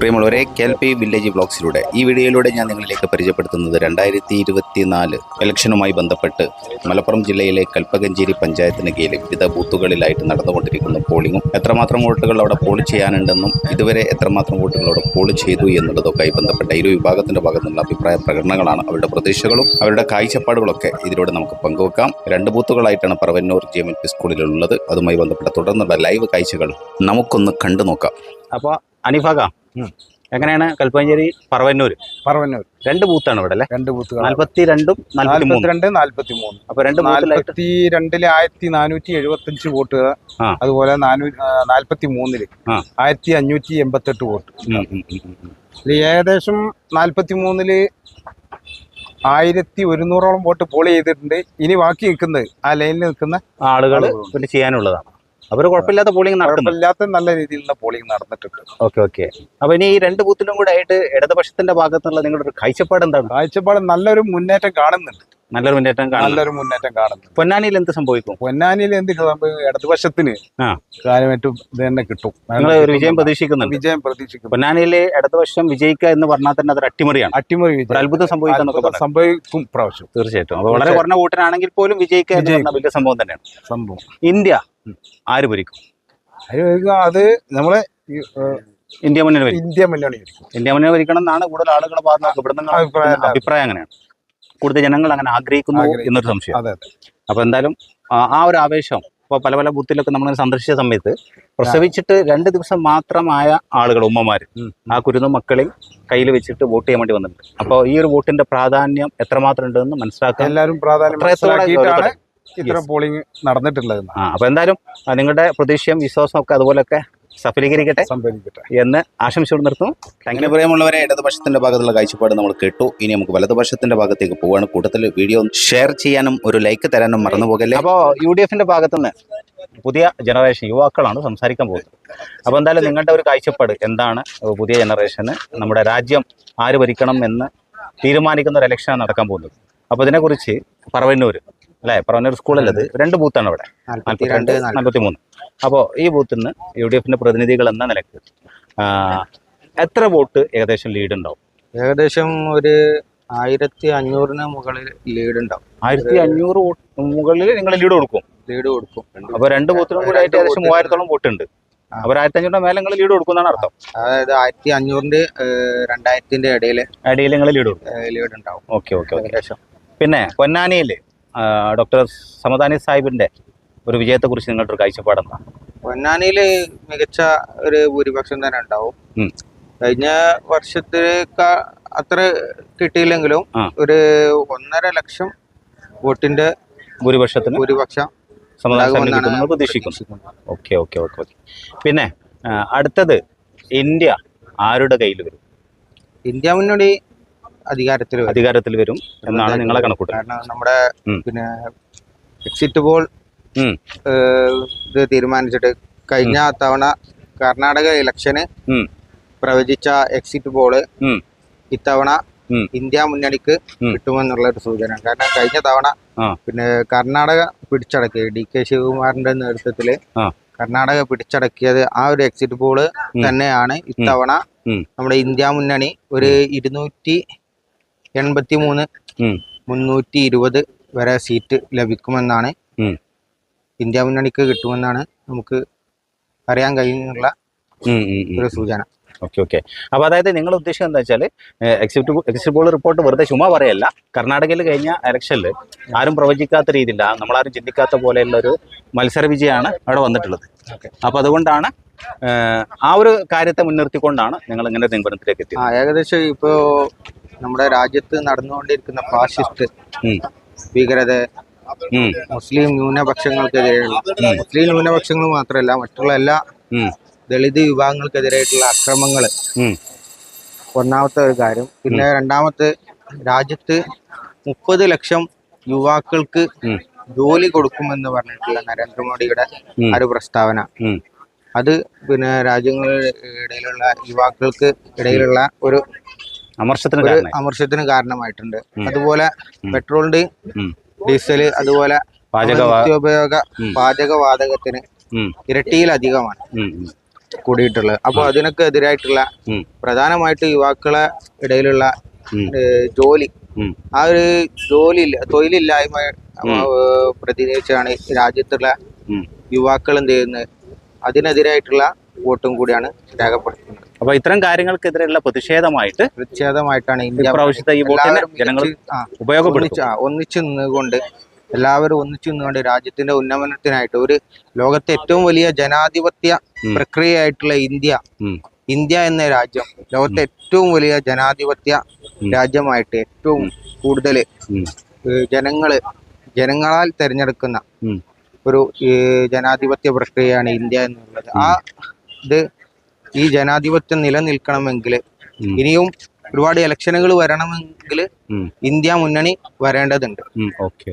പ്രിയമുള്ളവരെ കെൽ L P village ബ്ലോഗ്സിലൂടെ ഈ വീഡിയോയിലൂടെ ഞാൻ നിങ്ങളിലേക്ക് പരിചയപ്പെടുത്തുന്നത് രണ്ടായിരത്തി ഇരുപത്തി നാല് ഇലക്ഷനുമായി ബന്ധപ്പെട്ട് മലപ്പുറം ജില്ലയിലെ കൽപ്പകഞ്ചേരി പഞ്ചായത്തിന് കീഴിൽ വിവിധ ബൂത്തുകളിലായിട്ട് നടന്നുകൊണ്ടിരിക്കുന്ന പോളിംഗും എത്രമാത്രം വോട്ടുകൾ അവിടെ പോൾ ചെയ്യാനുണ്ടെന്നും ഇതുവരെ എത്രമാത്രം വോട്ടുകൾ അവിടെ പോൾ ചെയ്തു എന്നുള്ളതൊക്കെയായി ബന്ധപ്പെട്ട ഇരു വിഭാഗത്തിന്റെ ഭാഗത്തു നിന്നുള്ള അഭിപ്രായ പ്രകടനങ്ങളാണ് അവരുടെ പ്രതീക്ഷകളും അവരുടെ കാഴ്ചപ്പാടുകളൊക്കെ ഇതിലൂടെ നമുക്ക് പങ്കുവെക്കാം രണ്ട് ബൂത്തുകളായിട്ടാണ് പറവന്നൂർ ജി എം പി സ്കൂളിലുള്ളത് അതുമായി ബന്ധപ്പെട്ട തുടർന്നുള്ള ലൈവ് കാഴ്ചകൾ നമുക്കൊന്ന് കണ്ടു നോക്കാം അപ്പോൾ അനിഫാക്ക ഉം. എങ്ങനെയാണ്? കൽപ്പഞ്ചേരി പറവന്നൂർ പറവന്നൂർ രണ്ട് ബൂത്താണ് ഇവിടെ അല്ലേ? രണ്ട് ബൂത്തുകൾ നാല്പത്തി രണ്ടും രണ്ട് നാല്പത്തിരണ്ട് നാല്പത്തി മൂന്ന് അപ്പൊ രണ്ട് നാല്പത്തി രണ്ടിൽ ആയിരത്തി നാനൂറ്റി എഴുപത്തി അഞ്ച് വോട്ടുകൾ അതുപോലെ നാല്പത്തി മൂന്നിൽ. ആയിരത്തി അഞ്ഞൂറ്റി എൺപത്തി എട്ട് വോട്ട്. ഏകദേശം നാല്പത്തി മൂന്നിൽ ആയിരത്തി ഒരുന്നൂറോളം വോട്ട് പോളി ചെയ്തിട്ടുണ്ട്. ഇനി ബാക്കി നിൽക്കുന്നത് ആ ലൈനിൽ നിൽക്കുന്ന ആളുകൾ പിന്നെ ചെയ്യാനുള്ളതാണ്. അവർ കുഴപ്പമില്ലാത്ത പോളിംഗ് കുഴപ്പമില്ലാത്ത നല്ല രീതിയിലുള്ള പോളിംഗ് നടന്നിട്ടുണ്ട്. Okay okay. അപ്പൊ ഇനി ഈ രണ്ട് ബൂത്തിലും കൂടെ ആയിട്ട് ഇടതുപക്ഷത്തിന്റെ ഭാഗത്തുള്ള നിങ്ങളുടെ ഒരു കാഴ്ചപ്പാട് എന്താണ്? കാഴ്ചപ്പാട് നല്ലൊരു മുന്നേറ്റം കാണുന്നുണ്ട്. നല്ലൊരു മുന്നേറ്റം നല്ലൊരു മുന്നേറ്റം കാണുന്നു. പൊന്നാനിയിൽ എന്ത് സംഭവിക്കും? പൊന്നാനിയിൽ എന്ത് സംഭവിക്കും? ഇടതുപക്ഷത്തിന് ആ. കാര്യമായിട്ടും ഇത് തന്നെ കിട്ടും. നിങ്ങൾ ഒരു വിജയം പ്രതീക്ഷിക്കുന്നുണ്ട്. വിജയം പ്രതീക്ഷിക്കും പൊന്നാനിയിലെ ഇടതുപക്ഷം വിജയിക്കുക എന്ന് പറഞ്ഞാൽ തന്നെ അതൊരു അട്ടിമറിയാണ്. അട്ടിമറി അത്ഭുതം സംഭവിക്കുന്ന സംഭവിക്കും പ്രാവശ്യം. തീർച്ചയായിട്ടും. അപ്പൊ വളരെ കുറഞ്ഞ വോട്ടിനാണെങ്കിൽ പോലും വിജയിക്കുക എന്ന് വലിയ സംഭവം തന്നെയാണ്. സംഭവം. ഇന്ത്യ ആര് ഭരിക്കും? ആര് ഭരിക്കും? അത് നമ്മളെ ഇന്ത്യ മുന്നണി ഇന്ത്യ മുന്നണി ഇന്ത്യ മുന്നണി ഭരിക്കണം എന്നാണ് കൂടുതൽ ആളുകളുടെ ഭാഗത്ത്. അഭിപ്രായം അങ്ങനെയാണ്. കൂടുതൽ ജനങ്ങൾ അങ്ങനെ ആഗ്രഹിക്കുന്നു. എന്നൊരു സംശയം. അതെ അതെ. അപ്പൊ എന്തായാലും ആ- ഒരു ആവേശം ഇപ്പൊ പല പല ബൂത്തിലൊക്കെ നമ്മൾ സന്ദർശിച്ച സമയത്ത് പ്രസവിച്ചിട്ട് രണ്ട് ദിവസം മാത്രമായ ആളുകൾ ഉമ്മമാർ ആ കുരുന്ന് മക്കളിൽ കയ്യിൽ വെച്ചിട്ട് വോട്ട് ചെയ്യാൻ വേണ്ടി വന്നിട്ടുണ്ട്. അപ്പോൾ ഈ ഒരു വോട്ടിന്റെ പ്രാധാന്യം എത്രമാത്രം ഉണ്ടെന്ന് മനസ്സിലാക്കാൻ എല്ലാവരും പ്രാധാന്യം. ഇത്ര പോളിംഗ് നടന്നിട്ടുള്ളത്. ആ അപ്പൊ എന്തായാലും നിങ്ങളുടെ പ്രതീക്ഷയും വിശ്വാസവും ഒക്കെ അതുപോലൊക്കെ സഫലീകരിക്കട്ടെ എന്ന് ആശംസയോട് നിർത്തുന്നു. അങ്ങനെ പ്രിയമുള്ളവരെ ഇടതുപക്ഷത്തിന്റെ ഭാഗത്തുള്ള കാഴ്ചപ്പാട് നമ്മൾ കേട്ടു. ഇനി നമുക്ക് വലതുപക്ഷത്തിന്റെ ഭാഗത്തേക്ക് പോവാണ്. കൂട്ടത്തിൽ വീഡിയോ ഷെയർ ചെയ്യാനും ഒരു ലൈക്ക് തരാനും മറന്നു പോകല്ലേ? അപ്പോൾ യു ഡി എഫിന്റെ ഭാഗത്തുനിന്ന് പുതിയ ജനറേഷൻ യുവാക്കളാണ് സംസാരിക്കാൻ പോകുന്നത്. അപ്പോൾ എന്തായാലും നിങ്ങളുടെ ഒരു കാഴ്ചപ്പാട് എന്താണ് പുതിയ ജനറേഷന് നമ്മുടെ രാജ്യം ആര് ഭരിക്കണം എന്ന് തീരുമാനിക്കുന്ന ഒരു ഇലക്ഷനാണ് നടക്കാൻ പോകുന്നത്. അപ്പോൾ ഇതിനെക്കുറിച്ച് പറവന്നൂർ അല്ലേ? പറഞ്ഞൊരു സ്കൂളല്ലത് രണ്ട് ബൂത്താണ് ഇവിടെ. നാൽപ്പത്തിരണ്ട് നാൽപ്പത്തി മൂന്ന് അപ്പോൾ ഈ ബൂത്തിൽ നിന്ന് യു ഡി എഫിന്റെ പ്രതിനിധികൾ എന്ന നിലയ്ക്ക് എത്ര വോട്ട് ഏകദേശം ലീഡ് ഉണ്ടാവും? ഏകദേശം ഒരു ആയിരത്തി അഞ്ഞൂറിന് മുകളിൽ ലീഡ് ഉണ്ടാവും. ആയിരത്തി അഞ്ഞൂറ് മുകളിൽ നിങ്ങൾ ലീഡ് കൊടുക്കും. ലീഡ് കൊടുക്കും. അപ്പൊ രണ്ട് ബൂത്തിനും കൂടി ആയിട്ട് ഏകദേശം മൂവായിരത്തോളം വോട്ട് ഉണ്ട്. അപ്പൊ ആയിരത്തി അഞ്ഞൂറിന്റെ മേലെ നിങ്ങൾ ലീഡ് കൊടുക്കുന്നതാണ് അർത്ഥം. അതായത് ആയിരത്തി അഞ്ഞൂറിന്റെ രണ്ടായിരത്തിന്റെ ഇടയിൽ ഇടയിൽ നിങ്ങൾ ലീഡ് കൊടുക്കും. ലീഡ് ഉണ്ടാവും. ഓക്കെ ഓക്കെ ഏകദേശം. പിന്നെ പൊന്നാനിയിൽ ഡോക്ടർ സമദാനി സാഹിബിന്റെ ഒരു വിജയത്തെ കുറിച്ച് നിങ്ങളുടെ ഒരു കാഴ്ചപ്പാടാണ് പൊന്നാനിയിൽ മികച്ച ഒരു ഭൂരിപക്ഷം തന്നെ ഉണ്ടാവും. കഴിഞ്ഞ വർഷത്തേക്കാ അത്ര കിട്ടിയില്ലെങ്കിലും. ഒരു ഒന്നര ലക്ഷം വോട്ടിന്റെ ഭൂരിപക്ഷത്തിന് ഭൂരിപക്ഷം പ്രതീക്ഷിക്കുന്നു. Okay okay okay okay. പിന്നെ അടുത്തത് ഇന്ത്യ ആരുടെ കയ്യിൽ വരും? ഇന്ത്യ മുന്നണി അധികാരത്തിൽ അധികാരത്തിൽ വരും എന്നാണ് നിങ്ങളെ കണക്കൂട്ടൽ. കാരണം നമ്മുടെ പിന്നെ എക്സിറ്റ് പോൾ. ഇത് തീരുമാനിച്ചിട്ട് കഴിഞ്ഞ തവണ കർണാടക ഇലക്ഷന് പ്രവചിച്ച എക്സിറ്റ് പോൾ. ഇത്തവണ ഇന്ത്യ മുന്നണിക്ക്. കിട്ടുമെന്നുള്ള ഒരു സൂചന കാരണം കഴിഞ്ഞ തവണ പിന്നെ കർണാടക പിടിച്ചടക്കി. ഡി കെ ശിവകുമാറിന്റെ നേതൃത്വത്തിൽ കർണാടക പിടിച്ചടക്കിയത് ആ ഒരു എക്സിറ്റ് പോൾ തന്നെയാണ് ഇത്തവണ നമ്മുടെ ഇന്ത്യ മുന്നണി ഒരു ഇരുന്നൂറ്റി എൺപത്തി മൂന്ന്. മുന്നൂറ്റി ഇരുപത് വരെ സീറ്റ് ലഭിക്കുമെന്നാണ് ഇന്ത്യ മുന്നണിക്ക് കിട്ടുമെന്നാണ് നമുക്ക് അറിയാൻ കഴിയുന്നുള്ള. ഒരു സൂചന. Okay okay. അപ്പോൾ അതായത് നിങ്ങൾ ഉദ്ദേശം എന്താ വെച്ചാൽ എക്സിക്യൂട്ടീവ് എക്സിറ്റ് പോൾ റിപ്പോർട്ട് വെറുതെ ചുമ്മാ പറയല്ല. കർണാടകയിൽ കഴിഞ്ഞ ഇലക്ഷനിൽ ആരും പ്രവചിക്കാത്ത രീതിയിൽ നമ്മളാരും ചിന്തിക്കാത്ത പോലെയുള്ള ഒരു മത്സര വിജയമാണ് അവിടെ വന്നിട്ടുള്ളത്. അപ്പോൾ അതുകൊണ്ടാണ് ആ ഒരു കാര്യത്തെ മുൻനിർത്തിക്കൊണ്ടാണ് നിങ്ങൾ ഇങ്ങനെ നിഗമനത്തിലേക്ക് എത്തിയത്. ഏകദേശം ഇപ്പോ നമ്മുടെ രാജ്യത്ത് നടന്നുകൊണ്ടിരിക്കുന്ന ഫാഷിസ്റ്റ് ഉം. ഭീകരത മുസ്ലിം ന്യൂനപക്ഷങ്ങൾക്കെതിരെയുള്ള മുസ്ലിം ന്യൂനപക്ഷങ്ങൾ മാത്രമല്ല മറ്റുള്ള എല്ലാ ദളിത് വിഭാഗങ്ങൾക്കെതിരായിട്ടുള്ള അക്രമങ്ങൾ ഒന്നാമത്തെ ഒരു കാര്യം. പിന്നെ രണ്ടാമത്തെ രാജ്യത്ത് മുപ്പത് ലക്ഷം യുവാക്കൾക്ക് ജോലി കൊടുക്കുമെന്ന് പറഞ്ഞിട്ടുള്ള നരേന്ദ്രമോദിയുടെ. ഒരു പ്രസ്താവന. അത് പിന്നെ രാജ്യങ്ങളുടെ ഇടയിലുള്ള യുവാക്കൾക്ക് ഇടയിലുള്ള ഒരു അമർഷത്തിന് അമർഷത്തിന് കാരണമായിട്ടുണ്ട്. അതുപോലെ പെട്രോളിന്റെയും പെട്രോളിന്റെ ഡീസൽ അതുപോലെ പാചക നിത്യോപയോഗ. പാചകവാതകത്തിന്. ഇരട്ടിയിലധികമാണ്. കൂടിയിട്ടുള്ളത്. അപ്പോൾ അതിനൊക്കെ എതിരായിട്ടുള്ള പ്രധാനമായിട്ട് യുവാക്കളെ ഇടയിലുള്ള ജോലി. ആ ഒരു ജോലി തൊഴിലില്ലായ്മ പ്രതിനിധിച്ചാണ് രാജ്യത്തുള്ള. യുവാക്കൾ എന്ത് ചെയ്യുന്നത്? അതിനെതിരായിട്ടുള്ള വോട്ടും കൂടിയാണ് രേഖപ്പെടുത്തുന്നത് അപ്പൊ ഇത്തരം കാര്യങ്ങൾക്കെതിരെയുള്ള പ്രതിഷേധമായിട്ട് പ്രതിഷേധമായിട്ടാണ് ഇന്ത്യ ഇപ്രാവശ്യത്തെ ഈ വോട്ടിനെ ജനങ്ങൾ ഉപയോഗപ്പെടുത്തി. ഒന്നിച്ചു നിന്നുകൊണ്ട് എല്ലാവരും ഒന്നിച്ചു നിന്നുകൊണ്ട് രാജ്യത്തിന്റെ ഉന്നമനത്തിനായിട്ട് ഒരു ലോകത്തെ ഏറ്റവും വലിയ ജനാധിപത്യ. പ്രക്രിയയായിട്ടുള്ള ഇന്ത്യ ഇന്ത്യ എന്ന രാജ്യം ലോകത്തെ ഏറ്റവും വലിയ ജനാധിപത്യ രാജ്യമായിട്ട് ഏറ്റവും കൂടുതൽ. ജനങ്ങൾ ജനങ്ങളാൽ തിരഞ്ഞെടുക്കുന്ന ഒരു ജനാധിപത്യ പ്രക്രിയയാണ് ഇന്ത്യ എന്നുള്ളത്. ആ ഇത് ഈ ജനാധിപത്യം നിലനിൽക്കണമെങ്കിൽ. ഇനിയും ഒരുപാട് ഇലക്ഷനുകൾ വരണമെങ്കിൽ ഇന്ത്യ മുന്നണി വരേണ്ടതുണ്ട്. ഓക്കെ.